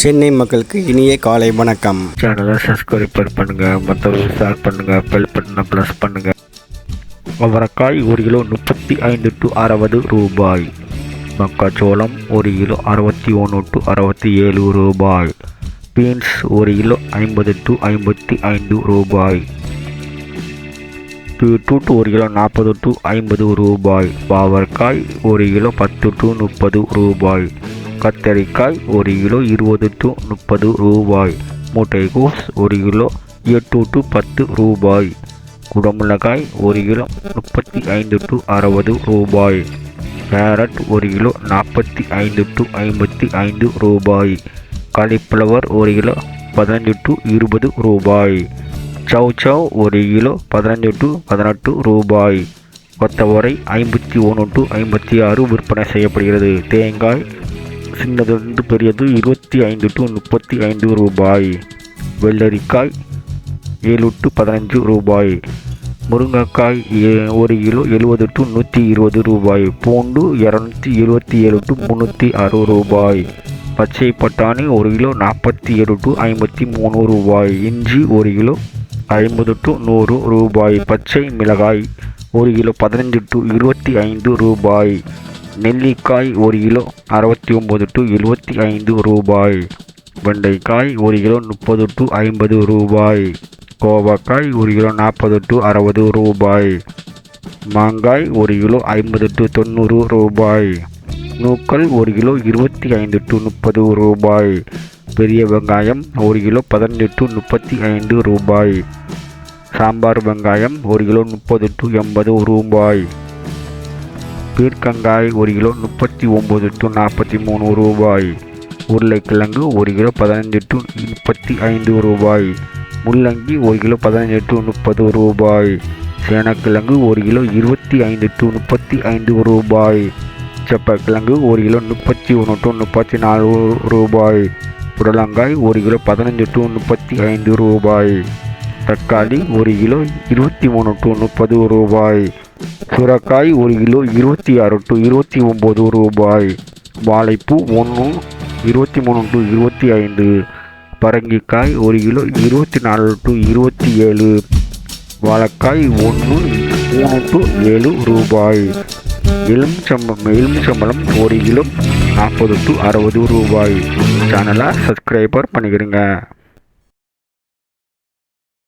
சென்னை மக்களுக்கு இனிய காலை வணக்கம். சேனலை சப்ஸ்கிரைப் பண்ணுங்க மற்றவர்கள் ஷேர் பண்ணுங்க பெல் பட்டனை ப்ளஸ் பண்ணுங்க. அவரைக்காய் ஒரு கிலோ முப்பத்தி ஐந்து டு அறுபது ரூபாய். மக்காச்சோளம் ஒரு கிலோ அறுபத்தி ஒன்று டு அறுபத்தி ஏழு ரூபாய். பீன்ஸ் ஒரு கிலோ ஐம்பது டு ஐம்பத்தி ஐந்து ரூபாய். பீட்ரூட் ஒரு கிலோ நாற்பது டு ஐம்பது ரூபாய். பாவற்காய் ஒரு கிலோ பத்து டு முப்பது ரூபாய். கத்தரிக்காய் ஒரு கிலோ இருபது டு முப்பது ரூபாய். முட்டைகோஸ் ஒரு கிலோ எட்டு டு பத்து ரூபாய். குடமிளகாய் ஒரு கிலோ முப்பத்தி ஐந்து டு அறுபது ரூபாய். கேரட் ஒரு கிலோ நாற்பத்தி ஐந்து டு ஐம்பத்தி ஐந்து ரூபாய். காலிஃப்ளவர் ஒரு கிலோ பதினஞ்சு டு இருபது ரூபாய். சவ் சவ் ஒரு கிலோ பதினஞ்சு டு பதினெட்டு ரூபாய். கொத்தவரை ஐம்பத்தி ஒன்று டு ஐம்பத்தி ஆறு விற்பனை செய்யப்படுகிறது. தேங்காய் சின்னது பெரியது இருபத்தி ஐந்து டு முப்பத்தி ஐந்து ரூபாய். வெள்ளரிக்காய் ஏழு டு பதினஞ்சு ரூபாய். முருங்கைக்காய் ஏ- ஒரு கிலோ எழுபது டு நூற்றி இருபது ரூபாய். பூண்டு இரநூத்தி இருபத்தி ஏழு டு முந்நூற்றி அறுபது ரூபாய். பச்சை பட்டாணி ஒரு கிலோ நாற்பத்தி ஏழு டு ஐம்பத்தி மூணு ரூபாய். இஞ்சி ஒரு கிலோ ஐம்பது டு நூறு ரூபாய். பச்சை மிளகாய் ஒரு கிலோ பதினஞ்சு டு இருபத்தி ஐந்து ரூபாய். நெல்லிக்காய் ஒரு கிலோ அறுபத்தி ஒம்பது டு எழுபத்தி ஐந்து ரூபாய். வெண்டைக்காய் ஒரு கிலோ முப்பது டு ஐம்பது ரூபாய். கோவக்காய் ஒரு கிலோ நாற்பது டு அறுபது ரூபாய். மாங்காய் ஒரு கிலோ ஐம்பது டு தொண்ணூறு ரூபாய். நூக்கல் ஒரு கிலோ இருபத்தி ஐந்து டு முப்பது ரூபாய். பெரிய வெங்காயம் ஒரு கிலோ பதினஞ்சு டு முப்பத்தி ஐந்து ரூபாய். சாம்பார் வெங்காயம் ஒரு கிலோ முப்பது டு எண்பது ரூபாய். பீர்க்கங்காய் ஒரு கிலோ முப்பத்தி ஒம்பது டு நாற்பத்தி மூணு ரூபாய். உருளைக்கிழங்கு ஒரு கிலோ பதினஞ்சு டு முப்பத்தி ஐந்து ரூபாய். முள்ளங்கி ஒரு கிலோ பதினஞ்சு டு முப்பது ரூபாய். சேனக்கிழங்கு ஒரு கிலோ இருபத்தி ஐந்து டு முப்பத்தி ஐந்து ரூபாய். செப்பக்கிழங்கு ஒரு கிலோ முப்பத்தி ஒன்று டு முப்பத்தி நாலு ரூபாய். புடலங்காய் ஒரு கிலோ பதினஞ்சு டு முப்பத்தி ஐந்து ரூபாய். தக்காளி ஒரு கிலோ இருபத்தி மூணு டு முப்பது ரூபாய். சுரக்காய் ஒரு கிலோ இருபத்தி ஆறு டு இருபத்தி ஒம்பது ரூபாய். வாழைப்பூ ஒன்று இருபத்தி மூணு டு இருபத்தி ஐந்து. பரங்கிக்காய் ஒரு கிலோ இருபத்தி நாலு டு இருபத்தி ஏழு. வாழைக்காய் ஒன்று மூணு டு ஏழு ரூபாய். எலுமிச்சம்பம் எலுமிச்சம்பழம் ஒரு கிலோ நாற்பது டு அறுபது ரூபாய். சேனலை சப்ஸ்கிரைபர் பண்ணிக்கிறேங்க